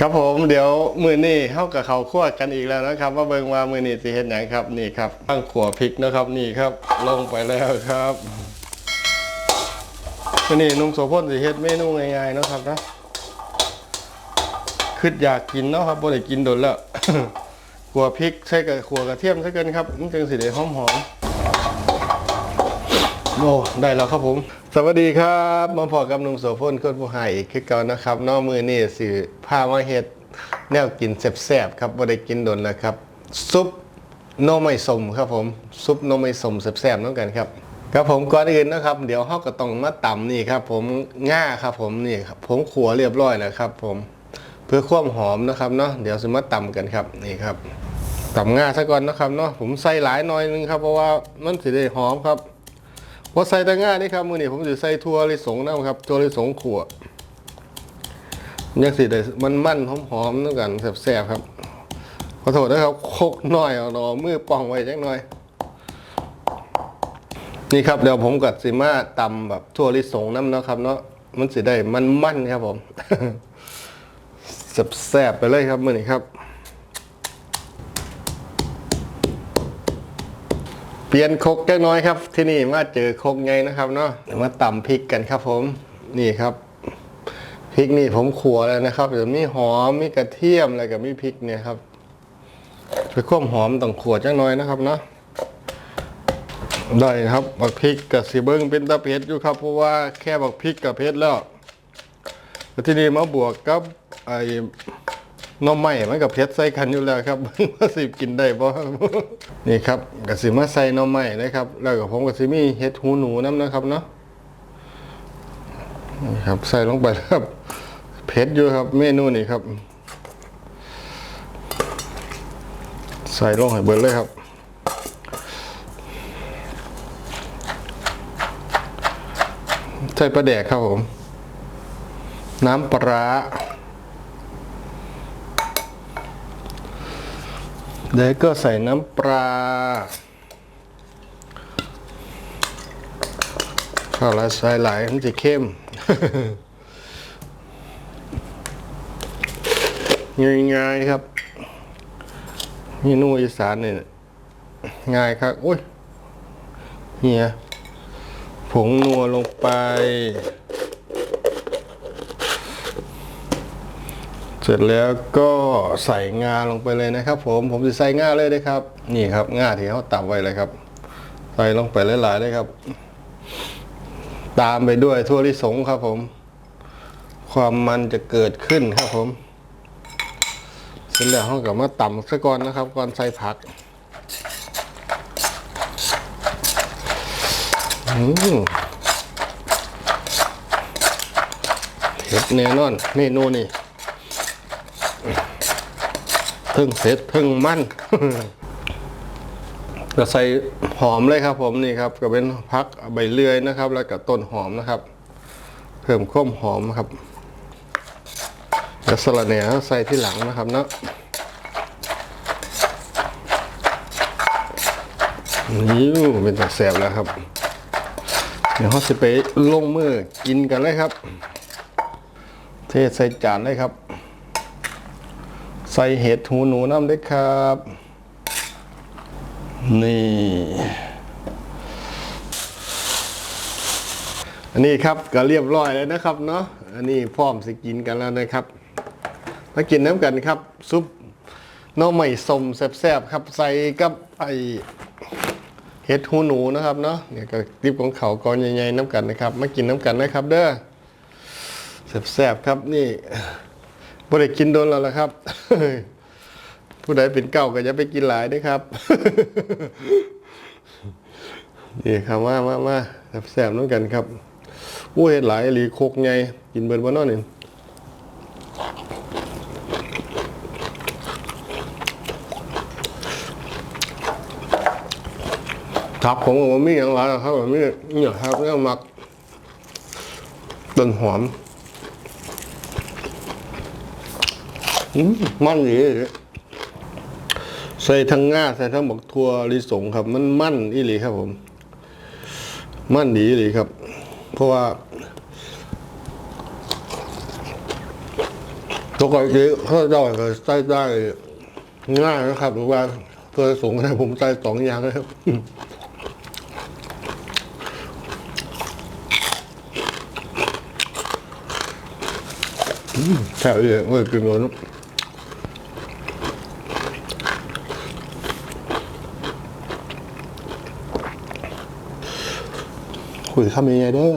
ครับผมเดี๋ยวมือนี่เข้ากับเขาคั่วกันอีกแล้วนะครับ ว่าเบิงว่ามือนี่สิเห็นอย่างครับนี่ครับตั้งขัวพริกนะครับนี่ครับ ลงไปแล้วครับมือนี่นุ่งโสพลสิเฮ็ดเมนูง่ายๆนะครับนะคืออยากกินเนาะครับบ่ได้กินโดนแล้วขัวพริกใส่กับขัวกระเทียมใส่กันครับมันจึงสิได้หอมๆ โอ้ได้แล้วครับผม สวัสดีครับมาพอกับนุ่มโสพลคนผู้หายอีกคือเก่านะครับนอกมือนี่สิพามาเฮ็ดแนวกินแซ่บๆครับบ่ได้กินโดนแล้วครับ ซุปน่อไม้สมครับผม ซุปน่อไม้สมแซ่บๆน้ำกันครับครับผมก่อนอื่นนะครับ เดี๋ยวเฮาก็ต้องมาตำนี่ครับ ผมง่าครับผมนี่ครับผมขัวเรียบร้อยแล้วครับ ผมเพื่อความหอมนะครับเนาะเดี๋ยวสิมาตำกันครับนี่ครับตำง่าซะก่อนนะครับเนาะผมใส่หลายหน่อยนึงครับเพราะว่ามันสิได้หอมครับ พอใส่แตะง่านี่ครับมือนี้ผมจะใส่ทั่วลิสงนะครับทั่วลิสงขั่วยังสิได้มันมันหอมหอมๆน้ำกันแซ่บๆครับขอโทษนะครับโคกน้อยเอาหนอมือป้องไว้จักหน่อย นี่ครับเดี๋ยวผมกัดสิมาตำแบบทั่วลิสงน้ำเนาะครับเนาะมันสิได้มันมันครับผมแซ่บๆไปเลยครับมือนี้ครับ ปลี่ยนครกจักน้อยครับ ที่นี่มาเจอคกไงนะครับเนาะมาตำพริกกันครับ ผมนี่ครับพริกนี่ผมขัวแล้วนะครับเดี๋ยวมีหอมมีกระเทียมอะไรกับมีพริกเนี่ยครับเพื่อความหอมต้องขัวจักน้อยนะครับเนาะได้ครับบักพริกกับสีเบิ้งเป็นตะเพ็ดอยู่ครับเพราะว่าแค่บักพริกกับเพ็ดแล้วที่นี่มาบวกกับไอ้ น้อไม้มันกับเพชรใส่กันอยู่แล้วครับว่าสิกินได้บ่นี่ครับกสิมาใส่หน้อไม้นะครับ แล้วก็ผมกสิมีเห็ดหูหนูน้ำนะครับเนาะนี่ครับใส่ลงไปครับเผ็ดอยู่ครับ เมนูนี่ครับ ใส่ลงให้เบิดเลยครับใส่ปลาแดกครับผม น้ำปลาร้า เดี๋ยวก็ใส่น้ำปลาข้าวละใส่หลายมันจะเข้ม ง่ายๆครับเมนูอีสานเนี่ยง่ายครับโอ้ยเฮียผงนัวลงไป เสร็จแล้วก็ใส่งาลงไปเลยนะครับผมผมจะใส่งาเลยนะครับ นี่ครับงาที่เขาตับไว้เลยครับ ใส่ลงไปหลายๆเลยครับ ตามไปด้วยทั่วลิสงครับผม ความมันจะเกิดขึ้นครับผม เสร็จแล้วเขาก็มาต่ำซะก่อนนะครับ ก่อนใส่ผักเผ็ดแน่นอนเมนูนี่ ทึ่งเผ็ดทึ่งมั่นก็ใส่หอมเลยครับ ผมนี่ครับ ก็เป็นพักใบเลื่อยนะครับ แล้วก็ต้นหอมนะครับ เพิ่มข้มหอมครับกระสละแหน่ใส่ที่หลังนะครับเนาะนิ้วเป็นตักแสบแล้วครับ เดี๋ยวเขาจะไปลงมือกินกันเลยครับ เทใส่จานเลยครับ ใส่เห็ดหูหนูน้ำด้วยครับ นี่ อันนี้ครับก็เรียบร้อยแล้วนะครับเนาะอันนี้พร้อมสิกินกันแล้วนะครับมากินน้ำกันครับ ซุปน้องใหม่สมแซ่บๆครับใส่กับไอเห็ดหูหนูนะครับเนาะเนี่ยก็รีบของเขากอนใหญ่ๆน้ำกันนะครับมากินน้ำกันนะครับ เด้อแซ่บๆครับนี่ บ่ได้กินโดนแล้วล่ะครับ ผู้ใดเป็นเก่าก็จะไปกินหลายด้วยครับนี่ครับมามามาแซ่บๆน้ำกันครับอู้เห็ดหลายหลีโคกไงกินเบิร์บ่เนอนนี่ครับผมก็บ่มีอย่างไรครับผมมีเนี่ยครับเนี่ยหมักต้นหอม มันดีเลยใส่ทั้งง่าใส่ทั้งบักทัวลิสงครับ มันมั่นอีหลีครับผม มั่นดีอีหลีครับ เพราะว่าปกติข้าวดอยก็ใส่ได้ง่ายนะครับหรือว่าเพื่อสูงให้ผมใส่สองอย่างนะครับแถวเยอะเมื่อกินโดน คุยคำยังไงเด้อ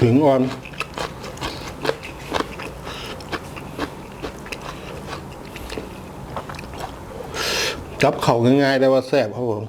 ถึงอ่อน จับเข่าง่ายๆได้ว่าแซ่บครับผม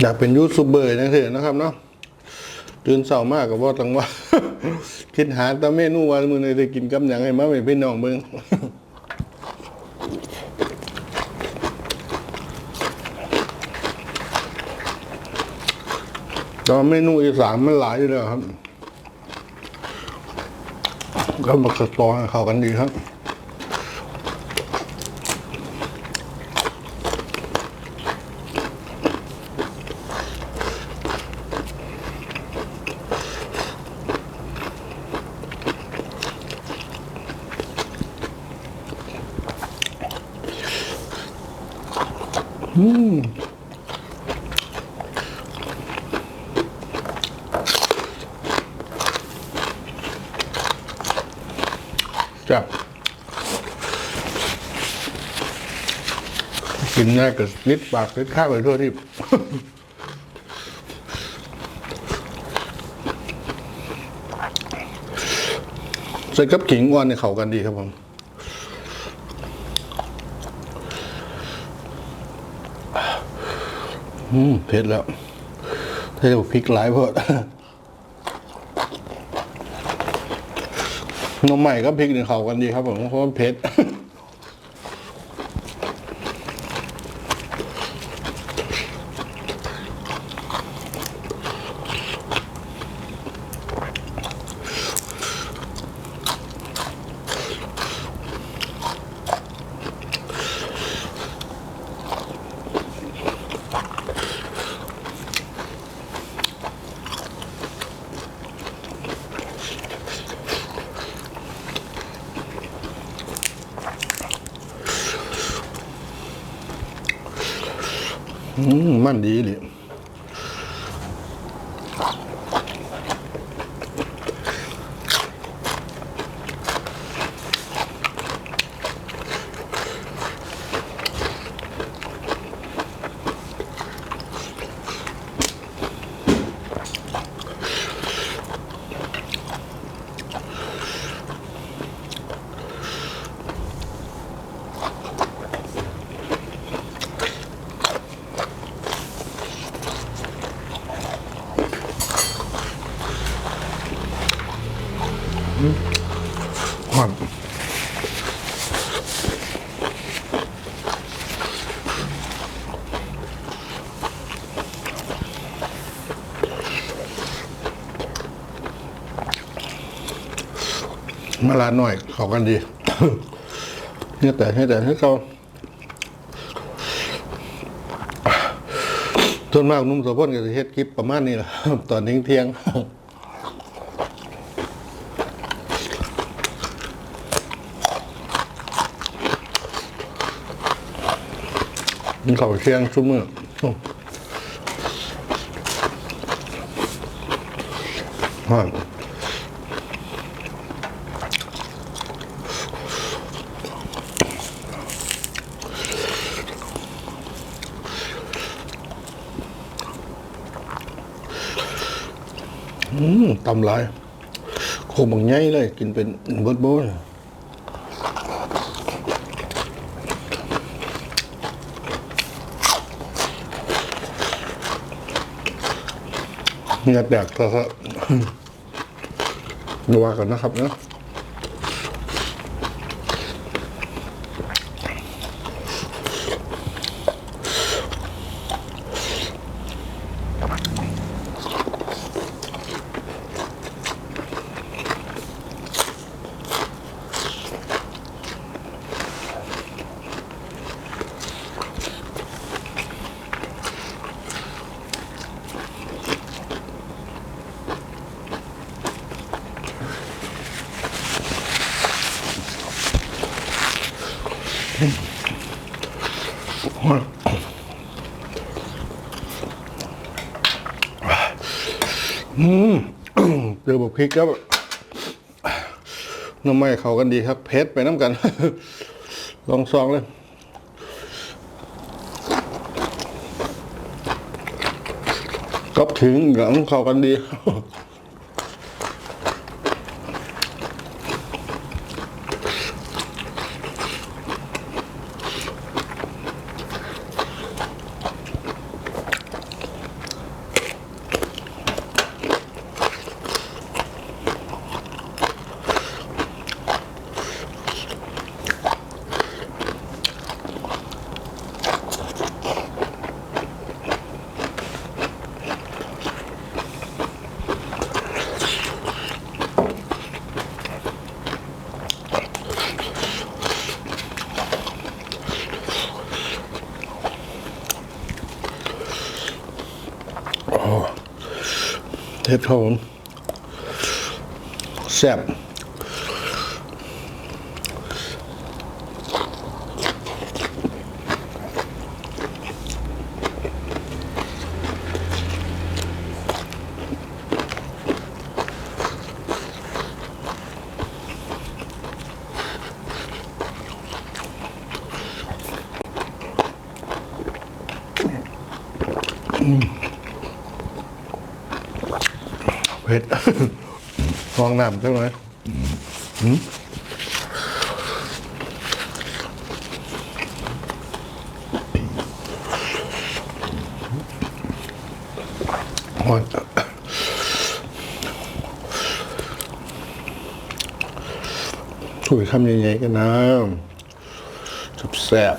อยากเป็นยูทูบเบอร์นะเถอะนะครับเนาะตื่นเช้ามากกับว่าตังว่า คิดหาตะเมนูวันมือในได้กินกับอย่างให้มาเป็นพี่น้องเบิ่งตอนเมนูอีสานมันหลายอยู่แล้วครับ ก็มาสตอให้เข้ากันดีครับ จับกินง่ายกับนิดปากนิดข้าวไปทั่วที่ใส่กับขิงอ่อนเนี่ยเขากันดีครับผม อืมเผ็ดแล้วถ้าจะพริกหลายเพอน้ำใหม่ก็พริกเนี่งเขากันดีครับผมเพราะว่าเผ็ด มันดีเลย มันมาลาหน่อยเข้ากันดีเนี่ยแต่ให้แต่ให้เขาส่วนมากนุ่มโสพลก็จะเฮ็ดคลิปประมาณนี้แหละตอนเที่ยงเที่ยง กินข้าเที่ยงชุ่มมือฮะอืมตำลายโคบางไงเลย กินเป็นเบิร์ดโบ้ นเงียแตกเถอะดูว่ากันนะครับเนาะ พริกแล้วน้ำไม่เขากันดีครับเพชรไปน้ำกัน ลองซองเลยก็ถึงหลังเขากันดี เทปครับผมแซ่บ เผ็ดฟองน้ำจังเลยหืมโอ้ยถุยคำใหญ่ๆกันนะแซ่บ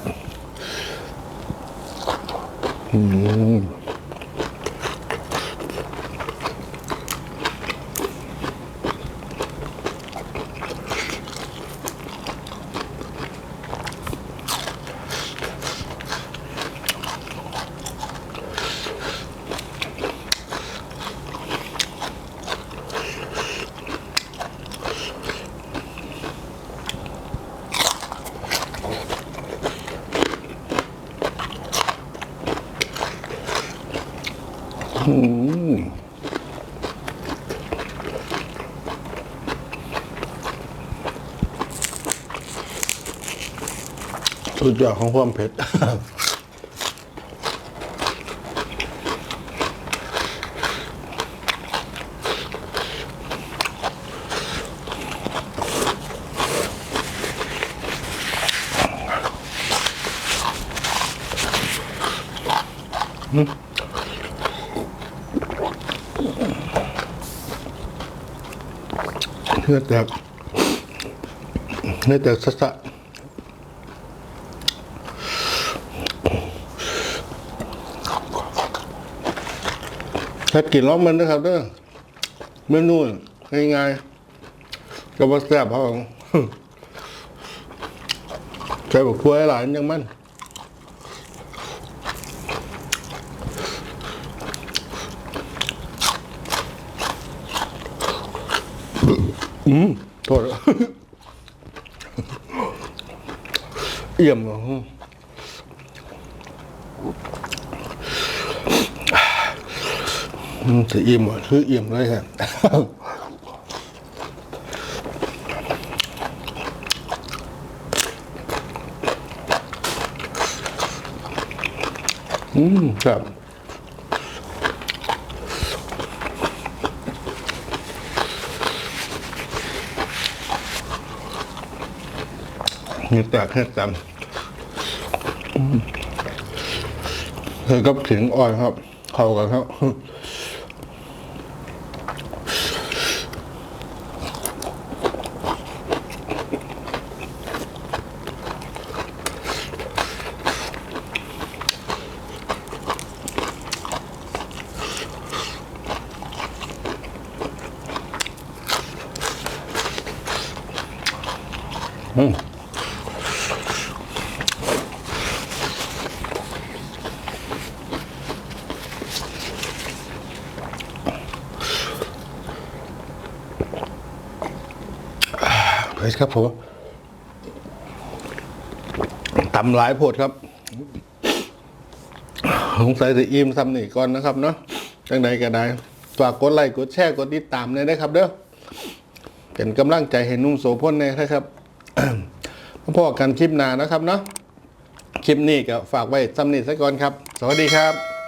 อืม สุดยอดของความเผ็ดเนื้อแตกเนื้อแตกสะสะ ถ้ากินล้อมมันนะครับเด้อเมนูง่ายๆกับว่าแซ่บเขาใจบอกกล้วยหลายยังมันอืมโทษเอี่ยมเหรอ จะอิ่มหมดคืออิ่มเลยครับอืมครับนี่แตกเนื้อตำเธอก็ถึงอ่อยครับ เข้ากันครับ เฮ้ยครับผมตำหลายโพดครับสงสัยจะอิ่มซ้ำนี่ก่อนนะครับเนาะจังใดก็ได้ฝากกดไลค์กดแชร์กดติดตามเลยนะครับเด้อเป็นกำลังใจให้นุ่มโสพลเลยนะครับมาพอกันคลิปหน้านะครับเนาะคลิปนี้ก็ฝากไว้ซ้ำนี่ซะก่อนครับ สวัสดีครับ